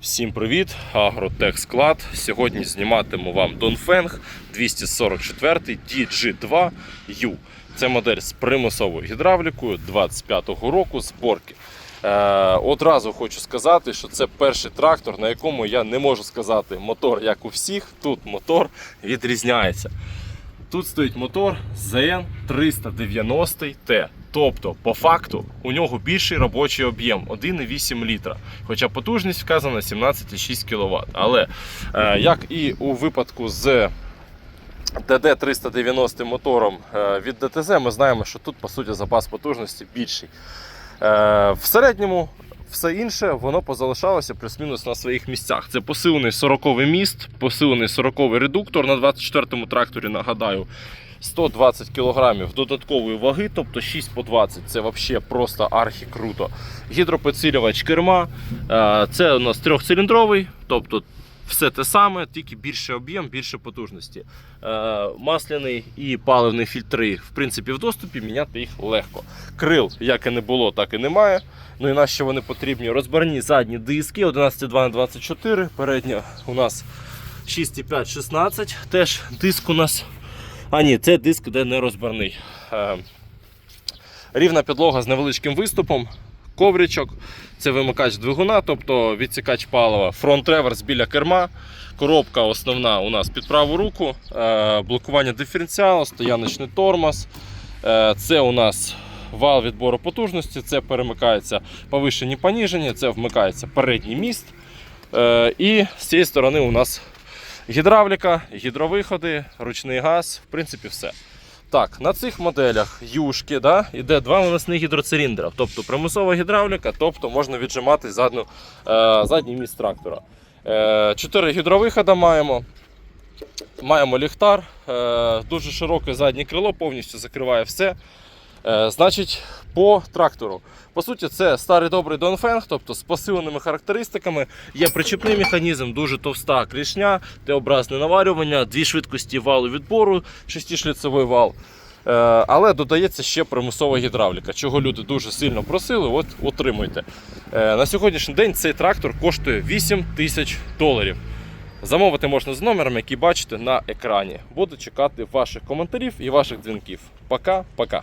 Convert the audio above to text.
Всім привіт! Агротех склад. Сьогодні зніматиму вам Донфенг 244 DG2U. Це модель з примусовою гідравлікою 25-го року зборки. Е, одразу хочу сказати, що це перший трактор, на якому я не можу сказати мотор, як у всіх. Тут мотор відрізняється. Тут стоїть мотор ZN 390T. Тобто, по факту, у нього більший робочий об'єм 1,8 літра. Хоча потужність вказана 17,6 кВт. Але е, як і у випадку з DD390 мотором е, від DTZ, ми знаємо, що тут по суті запас потужності більший. Е, в середньому все інше воно позалишалося плюс-мінус на своїх місцях. Це посилений 40-й міст, посилений 40-й редуктор на 24-му тракторі, нагадаю. 120 кг додаткової ваги, тобто 6 по 20 це взагалі просто архі круто. Гідропідсилювач керма. е, Це у нас трьохциліндровий, тобто все те саме, тільки більше об'єм, більше потужності. Е, Масляний і паливний фільтри, в принципі, в доступі міняти їх легко. Крил, як і не було, так і немає. Ну і на що вони потрібні? Розбарні задні диски 11,2 на 24 Передня у нас 6,5 16 Теж диск у нас. А ні, це диск, де не розбарний. Е, Рівна підлога з невеличким виступом, ковричок, це вимикач двигуна, тобто відсікач палива, фронт-реверс біля керма. Коробка основна у нас під праву руку, е, блокування диференціалу, стояночний тормоз. Е, Це у нас вал відбору потужності, це перемикається повишені поніжені, це вмикається передній міст. Е, І з цієї сторони у нас гідравліка, гідровиходи, ручний газ, в принципі, все. Так, на цих моделях юшки да, йде два виносних гідроциліндра, тобто примусова гідравліка, тобто можна віджимати задню, е, задній міст трактора. Е, чотири гідровиходи маємо. Маємо ліхтар, дуже широке заднє крило, повністю закриває все. Е, значить, по трактору. По суті, це старий добрий Донфенг, тобто з посиленими характеристиками. Є причепний механізм, дуже товста клішня, Т-образне наварювання, дві швидкості валу відбору, шестишліцевий вал. Е, але додається ще примусова гідравліка, чого люди дуже сильно просили. От отримуйте. Е, на сьогоднішній день цей трактор коштує 8 тисяч доларів. Замовити можна з номером, який бачите на екрані. Буду чекати ваших коментарів і ваших дзвінків. Пока-пока.